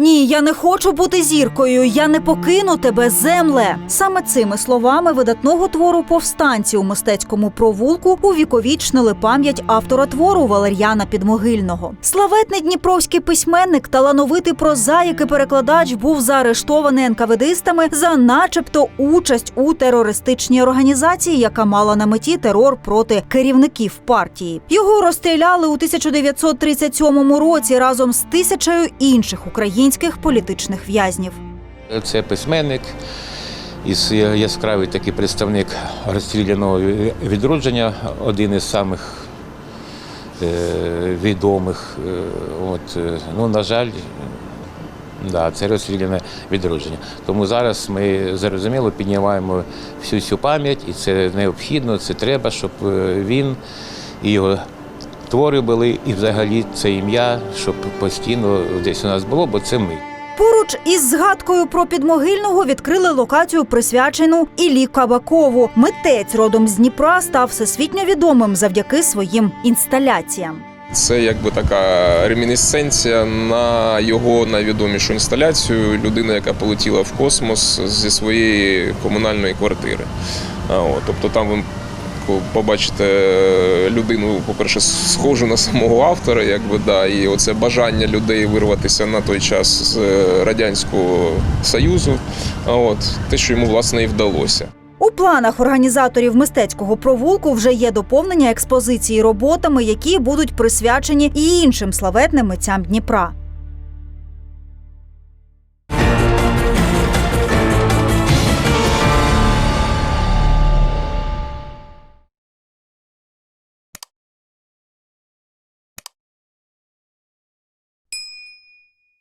Ні, я не хочу бути зіркою. Я не покину тебе, земле. Саме цими словами видатного твору повстанці у мистецькому провулку увіковічнили пам'ять автора твору Валер'яна Підмогильного. Славетний дніпровський письменник, талановитий прозаїк і перекладач був заарештований НКВДистами за, начебто, участь у терористичній організації, яка мала на меті терор проти керівників партії. Його розстріляли у 1937 році разом з тисячею інших українських політичних в'язнів. Це письменник із яскравий такий представник розстріляного відродження, один із самих е, відомих. Е, От, е, ну, на жаль, да, це розстріляне відродження. Тому зараз ми зрозуміло піднімаємо всю цю пам'ять, і це необхідно, це треба, щоб е, він і його твори були, і взагалі це ім'я, щоб постійно десь у нас було, бо це ми. Поруч із згадкою про підмогильного відкрили локацію, присвячену Іллі Кабакову. Митець родом з Дніпра став всесвітньо відомим завдяки своїм інсталяціям. Це якби така ремінісценція на його найвідомішу інсталяцію людина, яка полетіла в космос зі своєї комунальної квартири. От, тобто там ви побачите людину, по-перше, схожу на самого автора, якби да, і оце бажання людей вирватися на той час з е, радянського союзу. А от те, що йому власне і вдалося. У планах організаторів мистецького провулку вже є доповнення експозиції роботами, які будуть присвячені і іншим славетним митцям Дніпра.